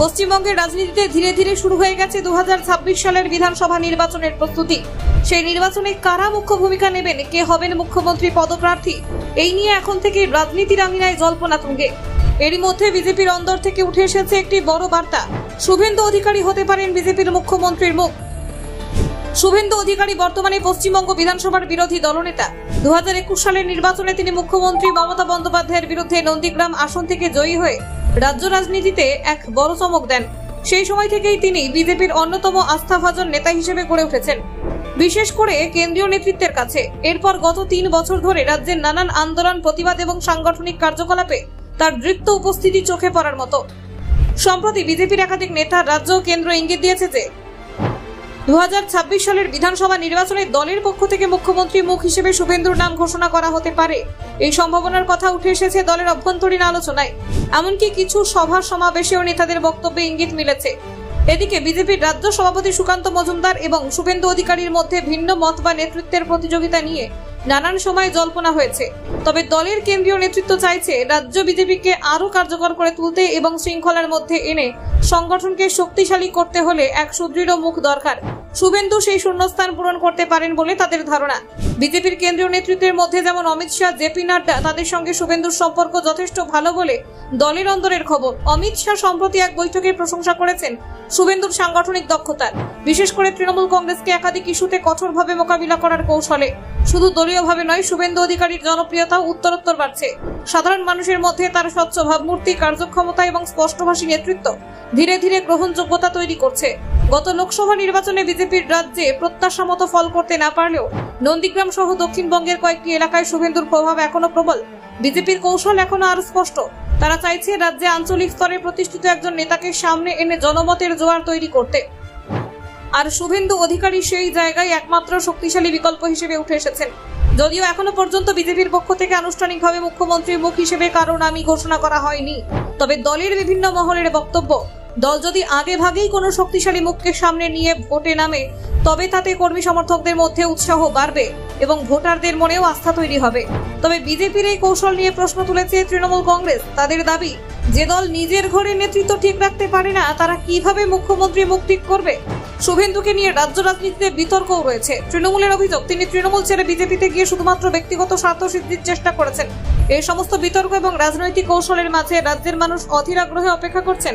পশ্চিমবঙ্গের রাজনীতিতে ধীরে ধীরে শুরু হয়ে গেছে দু সালের বিধানসভা নির্বাচনের প্রস্তুতি। সেই নির্বাচনে কারা মুখ্য ভূমিকা নেবেন, কে হবেন মুখ্যমন্ত্রী পদপ্রার্থী, এই নিয়ে এখন থেকে রাজনীতির আঙিনায় জল্পনা তুঙ্গে। এরই মধ্যে বিজেপির অন্দর থেকে উঠে এসেছে একটি বড় বার্তা। শুভেন্দু অধিকারী হতে পারেন বিজেপির মুখ্যমন্ত্রীর মুখ। শুভেন্দু অধিকারী বর্তমানে পশ্চিমবঙ্গ বিধানসভার বিরোধী দলনেতা। দু হাজার একুশ সালের নির্বাচনে তিনি মুখ্যমন্ত্রী মমতা বন্দ্যোপাধ্যায়ের বিরুদ্ধে নন্দীগ্রাম আসন থেকে জয়ী হয়ে রাজ্য রাজনীতিতে এক বড় চমক দেন। সেই সময় থেকেই তিনি বিজেপির অন্যতম আস্থাভাজন নেতা হিসেবে গড়ে উঠেছেন। বিশেষ করে কেন্দ্রীয় নেতৃত্বের কাছে। এরপর গত তিন বছর ধরে রাজ্যের নানান আন্দোলন, প্রতিবাদ এবং সাংগঠনিক কার্যকলাপে তার দৃপ্ত উপস্থিতি চোখে পড়ার মতো। সম্প্রতি বিজেপির একাধিক নেতা রাজ্য কেন্দ্র ইঙ্গিত দিয়েছে যে দু হাজার ছাব্বিশ সালের বিধানসভা নির্বাচনে দলের পক্ষ থেকে মুখ্যমন্ত্রী মুখ হিসেবে শুভেন্দুর নাম ঘোষণা করা হতে পারে। এই সম্ভাবনার কথা উঠে এসেছে দলের অভ্যন্তরীণ আলোচনায়। এমনকি কিছু সভা, সমাবেশেও নেতাদের বক্তব্যে ইঙ্গিত মিলেছে। এদিকে বিজেপির রাজ্য সভাপতি সুকান্ত মজুমদার এবং শুভেন্দু অধিকারীর মধ্যে ভিন্ন মত বা নেতৃত্বের প্রতিযোগিতা নিয়ে নানান সময় জল্পনা হয়েছে। তবে দলের কেন্দ্রীয় নেতৃত্ব চাইছে রাজ্য বিজেপিকে আরও কার্যকর করে তুলতে এবং শৃঙ্খলার মধ্যে এনে সংগঠনকে শক্তিশালী করতে হলে এক সুদৃঢ় মুখ দরকার। শুভেন্দু সেই শূন্যস্থান পূরণ করতে পারেন বলে তাদের ধারণা। বিজেপির কেন্দ্রীয় নেতৃত্বের মধ্যে যেমন অমিত শাহ, জেপি নাড্ডা, তাদের সঙ্গে শুভেন্দুর সম্পর্ক যথেষ্ট ভালো বলে দলের অন্দরের খবর। অমিত শাহ সম্প্রতি এক বৈঠকে প্রশংসা করেছেন শুভেন্দুর সাংগঠনিক দক্ষতার। বিশেষ করে তৃণমূল কংগ্রেসকে একাধিক ইস্যুতে কঠোরভাবে মোকাবিলা করার কৌশলে। শুধু দলীয়ভাবে নয়, শুভেন্দু অধিকারীর জনপ্রিয়তাও উত্তরোত্তর বাড়ছে। সাধারণ মানুষের মধ্যে তার স্বচ্ছ ভাবমূর্তি, কার্যক্ষমতা এবং স্পষ্টভাষী নেতৃত্ব ধীরে ধীরে গ্রহণযোগ্যতা তৈরি করছে। গত লোকসভা নির্বাচনে বিজেপির রাজ্যে প্রত্যাশা মতো ফল করতে না পারলেও নন্দীগ্রাম সহ দক্ষিণবঙ্গের কয়েকটি এলাকায় শুভেন্দুর প্রভাব এখনও প্রবল। বিজেপির কৌশল এখনও আরও স্পষ্ট। তারা চাইছে রাজ্যে আঞ্চলিক স্তরে প্রতিষ্ঠিত একজন নেতাকে সামনে এনে জনমতের জোয়ার তৈরি করতে। আর শুভেন্দু অধিকারী সেই জায়গায় একমাত্র শক্তিশালী বিকল্প হিসেবে উঠে এসেছেন। যদিও এখনও পর্যন্ত বিজেপির পক্ষ থেকে আনুষ্ঠানিকভাবে মুখ্যমন্ত্রীর মুখ হিসেবে কারও নামই ঘোষণা করা হয়নি। তবে দলের বিভিন্ন মহলের বক্তব্য দল যদি আগে ভাগেই কোনো শক্তিশালী মুখকে সামনে নিয়ে ভোটে নামে, তবে তাতে কর্মী সমর্থকদের মধ্যে উৎসাহ বাড়বে এবং ভোটারদের মনেও আস্থা তৈরি হবে। তবে বিজেপির এই কৌশল নিয়ে প্রশ্ন তুলেছে তৃণমূল কংগ্রেস। তাদের দাবি, যে দল নিজের ঘরে নেতৃত্ব ঠিক রাখতে পারে না, তারা কীভাবে মুখ্যমন্ত্রী মুখ ঠিক করবে? শুভেন্দুকে নিয়ে রাজ্য রাজনীতিতে বিতর্কও রয়েছে। তৃণমূলের অভিযোগ, তিনি তৃণমূল ছেড়ে বিজেপিতে গিয়ে শুধুমাত্র ব্যক্তিগত স্বার্থ সিদ্ধির চেষ্টা করেছেন। এই সমস্ত বিতর্ক এবং রাজনৈতিক কৌশলের মাঝে রাজ্যের মানুষ অধীর আগ্রহে অপেক্ষা করছেন।